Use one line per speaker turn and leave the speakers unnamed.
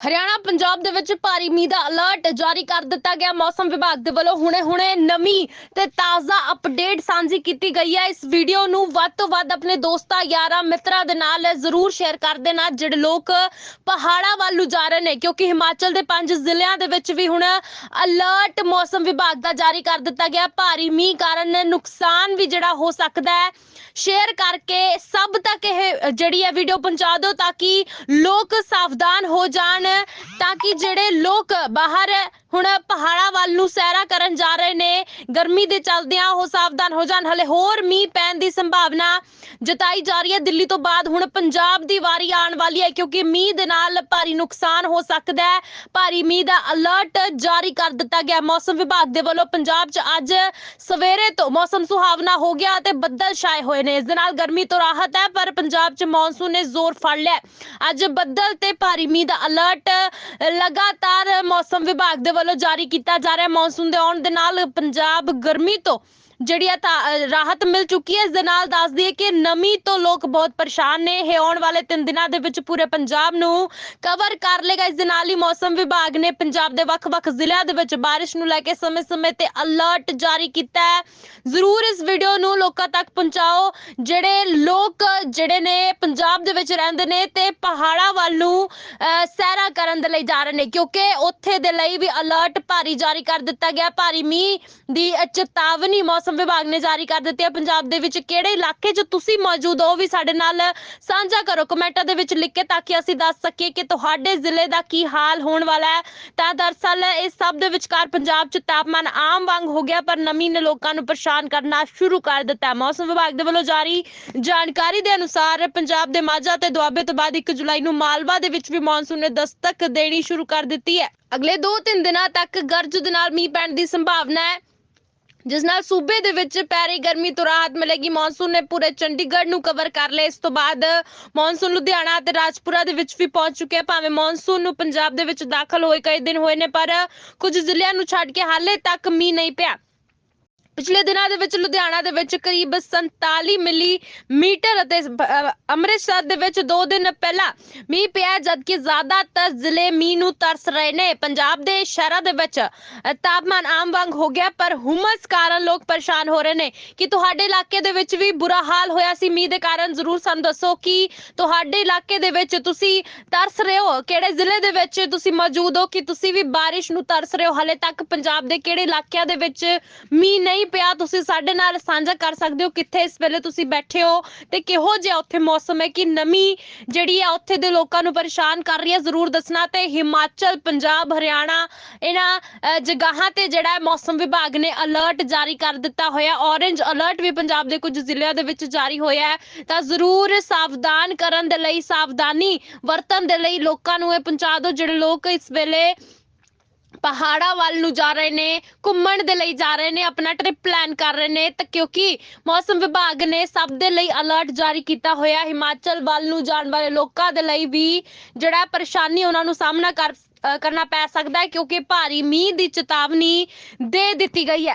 ਹਰਿਆਣਾ, ਪੰਜਾਬ ਦੇ ਵਿੱਚ ਭਾਰੀ ਮੀਂਹ ਦਾ ਅਲਰਟ ਜਾਰੀ ਕਰ ਦਿੱਤਾ ਗਿਆ। ਮੌਸਮ ਵਿਭਾਗ ਦੇ ਵੱਲੋਂ ਹੁਣੇ-ਹੁਣੇ ਨਵੀਂ ਤੇ ਤਾਜ਼ਾ ਅਪਡੇਟ ਸਾਂਝੀ ਕੀਤੀ ਗਈ ਹੈ। ਇਸ ਵੀਡੀਓ ਨੂੰ ਵੱਧ ਤੋਂ ਵੱਧ ਆਪਣੇ ਦੋਸਤਾਂ, ਯਾਰਾਂ, ਮਿੱਤਰਾਂ ਦੇ ਨਾਲ ਜ਼ਰੂਰ ਸ਼ੇਅਰ ਕਰ ਦੇਣਾ, ਜਿਹੜੇ ਲੋਕ ਪਹਾੜਾਂ ਵੱਲ ਨੂੰ ਜਾ ਰਹੇ ਨੇ, ਕਿਉਂਕਿ ਹਿਮਾਚਲ ਦੇ ਪੰਜ ਜ਼ਿਲ੍ਹਿਆਂ ਦੇ ਵਿੱਚ ਵੀ ਹੁਣ ਅਲਰਟ ਮੌਸਮ ਵਿਭਾਗ ਦਾ ਜਾਰੀ ਕਰ ਦਿੱਤਾ ਗਿਆ। ਭਾਰੀ ਮੀਂਹ ਕਾਰਨ ਨੁਕਸਾਨ ਵੀ ਜਿਹੜਾ ਹੋ ਸਕਦਾ ਹੈ। ਸ਼ੇਅਰ ਕਰਕੇ ਸਭ ਤੱਕ ਇਹ ਜਿਹੜੀ ਹੈ ਵੀਡੀਓ ਪਹੁੰਚਾ ਦਿਓ, ਤਾਂ ਕਿ ਲੋਕ ਸਾਵਧਾਨ ਹੋ ਜਾਣ। ਤਾਂ ਕਿ ਜਿਹੜੇ ਲੋਕ ਬਾਹਰ ਹੁਣ ਪਹਾੜਾਂ ਵੱਲ ਨੂੰ ਸੈਰਾ ਕਰਨ ਜਾ ਰਹੇ ਨੇ ਗਰਮੀ ਦੇ ਚੱਲਦਿਆਂ ਉਹ ਸਾਵਧਾਨ ਹੋ ਜਾਣ। ਹਲੇ ਹੋਰ ਮੀਂਹ ਪੈਣ ਦੀ ਸੰਭਾਵਨਾ ਜਤਾਈ ਜਾ ਰਹੀ ਹੈ। ਦਿੱਲੀ ਤੋਂ ਬਾਅਦ ਹੁਣ ਪੰਜਾਬ ਦੀ ਵਾਰੀ ਆਉਣ ਵਾਲੀ ਹੈ, ਕਿਉਂਕਿ ਮੀਂਹ ਦੇ ਨਾਲ ਭਾਰੀ ਨੁਕਸਾਨ ਹੋ ਸਕਦਾ ਹੈ। ਭਾਰੀ ਮੀਂਹ ਦਾ ਅਲਰਟ ਜਾਰੀ ਕਰ ਦਿੱਤਾ ਗਿਆ। ਮੌਸਮ ਵਿਭਾਗ ਦੇ ਵੱਲੋਂ ਪੰਜਾਬ 'ਚ ਅੱਜ ਸਵੇਰੇ ਤੋਂ ਮੌਸਮ ਸੁਹਾਵਣਾ ਹੋ ਗਿਆ ਅਤੇ ਬੱਦਲ ਛਾਏ ਹੋਏ ਨੇ। ਇਸ ਦੇ ਨਾਲ ਗਰਮੀ ਤੋਂ ਰਾਹਤ ਹੈ, ਪਰ ਪੰਜਾਬ 'ਚ ਮੌਨਸੂਨ ਨੇ ਜ਼ੋਰ ਫੜ ਲਿਆ ਅੱਜ ਬੱਦਲ ਤੇ ਭਾਰੀ ਮੀਂਹ ਦਾ ਅਲਰਟ ਲਗਾਤਾਰ ਮੌਸਮ ਵਿਭਾਗ ਦੇ ਵੱਲੋਂ ਜਾਰੀ ਕੀਤਾ ਜਾ ਰਿਹਾ ਹੈ। ਮੌਨਸੂਨ ਦੇ ਆਉਣ ਦੇ ਨਾਲ ਪੰਜਾਬ ਗਰਮੀ ਤੋਂ ਜਿਹੜੀ ਹੈ ਤਾਂ ਰਾਹਤ ਮਿਲ ਚੁੱਕੀ ਹੈ ਇਸ ਦੇ ਨਾਲ ਦੱਸ ਦਈਏ ਕਿ ਨਮੀ ਤੋਂ ਲੋਕ ਬਹੁਤ ਪਰੇਸ਼ਾਨ ਨੇ। ਇਹ ਆਉਣ ਵਾਲੇ 3 ਦਿਨਾਂ ਦੇ ਵਿੱਚ ਪੂਰੇ ਪੰਜਾਬ ਨੂੰ ਕਵਰ ਕਰ ਲੇਗਾ ਇਸ ਦੇ ਨਾਲ ਹੀ ਮੌਸਮ ਵਿਭਾਗ ਨੇ ਪੰਜਾਬ ਦੇ ਵੱਖ-ਵੱਖ ਜ਼ਿਲ੍ਹਿਆਂ ਦੇ ਵਿੱਚ ਬਾਰਿਸ਼ ਨੂੰ ਲੈ ਕੇ ਸਮੇਂ-ਸਮੇਂ ਤੇ ਅਲਰਟ ਜਾਰੀ ਕੀਤਾ ਹੈ। ਜ਼ਰੂਰ ਇਸ ਵੀਡੀਓ ਨੂੰ ਲੋਕਾਂ ਤੱਕ ਪਹੁੰਚਾਓ। ਜਿਹੜੇ ਲੋਕ ਜਿਹੜੇ ਨੇ ਪੰਜਾਬ ਦੇ ਵਿੱਚ ਰਹਿੰਦੇ ਨੇ ਤੇ ਪਹਾੜਾਂ ਵੱਲ ਨੂੰ ਅ, ਸੈਰਾਂ ਕਰਨ ਦੇ ਲਈ ਜਾ ਰਹੇ ਨੇ ਕਿਉਂਕਿ ਉੱਥੇ ਦੇ ਲਈ ਵੀ ਅਲਰਟ ਭਾਰੀ ਜਾਰੀ ਕਰ ਦਿੱਤਾ ਗਿਆ। ਭਾਰੀ ਮੀਂਹ ਦੀ ਚੇਤਾਵਨੀ ਮੌਸਮ ਮੌਸਮ ਵਿਭਾਗ ਨੇ ਜਾਰੀ ਕਰ ਦਿੱਤੀ ਹੈ। ਪੰਜਾਬ ਦੇ ਵਿੱਚ ਕਿਹੜੇ ਇਲਾਕੇ 'ਚ ਤੁਸੀਂ ਮੌਜੂਦ ਹੋ ਵੀ ਸਾਡੇ ਨਾਲ ਸਾਂਝਾ ਕਰੋ। ਕਮੈਂਟਾਂ ਦੇ ਵਿੱਚ ਲਿਖ ਕੇ ਤਾਂ ਕਿ ਅਸੀਂ ਦੱਸ ਸਕੀਏ ਕਿ ਤੁਹਾਡੇ ਜ਼ਿਲ੍ਹੇ ਦਾ ਕੀ ਹਾਲ ਹੋਣ ਵਾਲਾ ਹੈ। ਤਾਂ ਦਰਸਲ ਇਸ ਸਭ ਦੇ ਵਿਚਕਾਰ ਪੰਜਾਬ 'ਚ ਤਾਪਮਾਨ ਆਮ ਵਾਂਗ ਹੋ ਗਿਆ, ਪਰ ਨਮੀ ਨੇ ਲੋਕਾਂ ਨੂੰ ਪਰੇਸ਼ਾਨ ਕਰਨਾ ਸ਼ੁਰੂ ਕਰ ਦਿੱਤਾ। ਮੌਸਮ ਵਿਭਾਗ ਦੇ ਵੱਲੋਂ ਜਾਰੀ ਜਾਣਕਾਰੀ ਦੇ ਅਨੁਸਾਰ ਪੰਜਾਬ ਦੇ ਮਾਝਾ ਤੇ ਦੁਆਬੇ ਤੋਂ ਬਾਅਦ 1 ਜੁਲਾਈ ਨੂੰ ਮਾਲਵਾ ਦੇ ਵਿੱਚ ਵੀ ਮੌਨਸੂਨ ਨੇ ਦਸਤਕ ਦੇਣੀ ਸ਼ੁਰੂ ਕਰ ਦਿੱਤੀ ਹੈ। ਅਗਲੇ 2-3 ਦਿਨਾਂ ਤੱਕ ਗਰਜ ਦੇ ਨਾਲ ਮੀਂਹ ਪੈਣ ਦੀ ਸੰਭਾਵਨਾ ਹੈ। ਜਿਸ ਨਾਲ ਸੂਬੇ ਦੇ ਵਿੱਚ ਪੈ ਰਹੀ ਗਰਮੀ ਤੋਂ ਰਾਹਤ ਮਿਲੇਗੀ। ਮੌਨਸੂਨ ਨੇ ਪੂਰੇ ਚੰਡੀਗੜ੍ਹ ਨੂੰ ਕਵਰ ਕਰ ਲਿਆ। ਇਸ ਤੋਂ ਬਾਅਦ ਮੌਨਸੂਨ ਲੁਧਿਆਣਾ ਅਤੇ ਰਾਜਪੁਰਾ ਦੇ ਵਿੱਚ ਵੀ ਪਹੁੰਚ ਚੁੱਕਿਆ। ਭਾਵੇਂ ਮੌਨਸੂਨ ਨੂੰ ਪੰਜਾਬ ਦੇ ਵਿੱਚ ਦਾਖਲ ਹੋਏ ਕਈ ਦਿਨ ਹੋਏ ਨੇ, ਪਰ ਕੁਝ ਜ਼ਿਲ੍ਹਿਆਂ ਨੂੰ ਛੱਡ ਕੇ ਹਾਲੇ ਤੱਕ ਮੀਂਹ ਨਹੀਂ ਪਿਆ। ਪਿਛਲੇ ਦਿਨਾਂ ਦੇ ਵਿੱਚ ਲੁਧਿਆਣਾ ਦੇ ਵਿੱਚ ਕਰੀਬ 47 ਮਿਲੀ ਮੀਟਰ ਅਤੇ ਅੰਮ੍ਰਿਤਸਰ ਦੇ ਵਿੱਚ 2 ਦਿਨ ਪਹਿਲਾਂ ਮੀਂਹ ਪਿਆ, ਜਦਕਿ ਜ਼ਿਆਦਾਤਰ ਜ਼ਿਲ੍ਹੇ ਮੀਂਹ ਨੂੰ ਤਰਸ ਰਹੇ ਨੇ। ਪੰਜਾਬ ਦੇ ਸ਼ਹਿਰਾਂ ਦੇ ਵਿੱਚ ਤਾਪਮਾਨ ਆਮ ਵਾਂਗ ਹੋ ਗਿਆ, ਪਰ ਹੁਮਸ ਕਾਰਨ ਲੋਕ ਪਰੇਸ਼ਾਨ ਹੋ ਰਹੇ ਨੇ। ਕਿ ਤੁਹਾਡੇ ਇਲਾਕੇ ਦੇ ਵਿੱਚ ਵੀ ਬੁਰਾ ਹਾਲ ਹੋਇਆ ਸੀ ਮੀਂਹ ਦੇ ਕਾਰਨ? ਜ਼ਰੂਰ ਸਾਨੂੰ ਦੱਸੋ ਕਿ ਤੁਹਾਡੇ ਇਲਾਕੇ ਦੇ ਵਿੱਚ ਤੁਸੀਂ ਤਰਸ ਰਹੇ ਹੋ? ਕਿਹੜੇ ਜ਼ਿਲ੍ਹੇ ਦੇ ਵਿੱਚ ਤੁਸੀਂ ਮੌਜੂਦ ਹੋ? ਕਿ ਤੁਸੀਂ ਵੀ ਬਾਰਿਸ਼ ਨੂੰ ਤਰਸ ਰਹੇ ਹੋ? ਹਲੇ ਤੱਕ ਪੰਜਾਬ ਦੇ ਕਿਹੜੇ ਇਲਾਕਿਆਂ ਦੇ ਵਿੱਚ ਮੀਂਹ ਨਹੀਂ ਪਿਆ ਤੁਸੀਂ ਸਾਡੇ ਨਾਲ ਸਾਂਝਾ ਕਰ ਸਕਦੇ ਹੋ ਕਿੱਥੇ ਇਸ ਵੇਲੇ ਤੁਸੀਂ ਬੈਠੇ ਹੋ ਤੇ ਕਿਹੋ ਜਿਹਾ ਉੱਥੇ ਮੌਸਮ ਹੈ ਕਿ ਨਮੀ ਜਿਹੜੀ ਹੈ ਉੱਥੇ ਦੇ ਲੋਕਾਂ ਨੂੰ ਪਰੇਸ਼ਾਨ ਕਰ ਰਹੀ ਹੈ? ਜ਼ਰੂਰ ਦੱਸਣਾ ਤੇ ਹਿਮਾਚਲ ਪੰਜਾਬ ਹਰਿਆਣਾ ਇਹਨਾਂ ਅ, ਤੇ ਜਿਹੜਾ ਹੈ ਮੌਸਮ ਵਿਭਾਗ ਨੇ ਅਲਰਟ ਜਾਰੀ ਕਰ ਦਿੱਤਾ ਹੋਇਆ। ਔਰੇਂਜ ਅਲਰਟ ਵੀ ਪੰਜਾਬ ਦੇ ਕੁਝ ਜ਼ਿਲ੍ਹਿਆਂ ਦੇ ਵਿੱਚ ਜਾਰੀ ਹੋਇਆ ਹੈ। ਤਾਂ ਜ਼ਰੂਰ ਸਾਵਧਾਨ ਕਰਨ ਦੇ ਲਈ ਸਾਵਧਾਨੀ ਵਰਤਣ ਦੇ ਲਈ ਲੋਕਾਂ ਨੂੰ ਇਹ ਪਹੁੰਚਾ ਦਿਓ। ਜਿਹੜੇ ਲੋਕ ਇਸ ਵੇਲੇ ਪਹਾੜਾਂ ਵੱਲ ਨੂੰ ਜਾ ਰਹੇ ਨੇ, ਘੁੰਮਣ ਦੇ ਲਈ ਜਾ ਰਹੇ ਨੇ, ਆਪਣਾ ਟ੍ਰਿਪ ਪਲਾਨ ਕਰ ਰਹੇ ਨੇ, ਤਾਂ ਕਿਉਂਕਿ ਮੌਸਮ ਵਿਭਾਗ ਨੇ ਸਭ ਦੇ ਲਈ ਅਲਰਟ ਜਾਰੀ ਕੀਤਾ ਹੋਇਆ, ਹਿਮਾਚਲ ਵੱਲ ਨੂੰ ਜਾਣ ਵਾਲੇ ਲੋਕਾਂ ਦੇ ਲਈ ਵੀ ਜਿਹੜਾ ਪਰੇਸ਼ਾਨੀ ਉਹਨਾਂ ਨੂੰ ਸਾਹਮਣਾ ਕਰ ਕਰਨਾ ਪੈ ਸਕਦਾ ਹੈ, ਕਿਉਂਕਿ ਭਾਰੀ ਮੀਂਹ ਦੀ ਚੇਤਾਵਨੀ ਦੇ ਦਿੱਤੀ ਗਈ ਹੈ।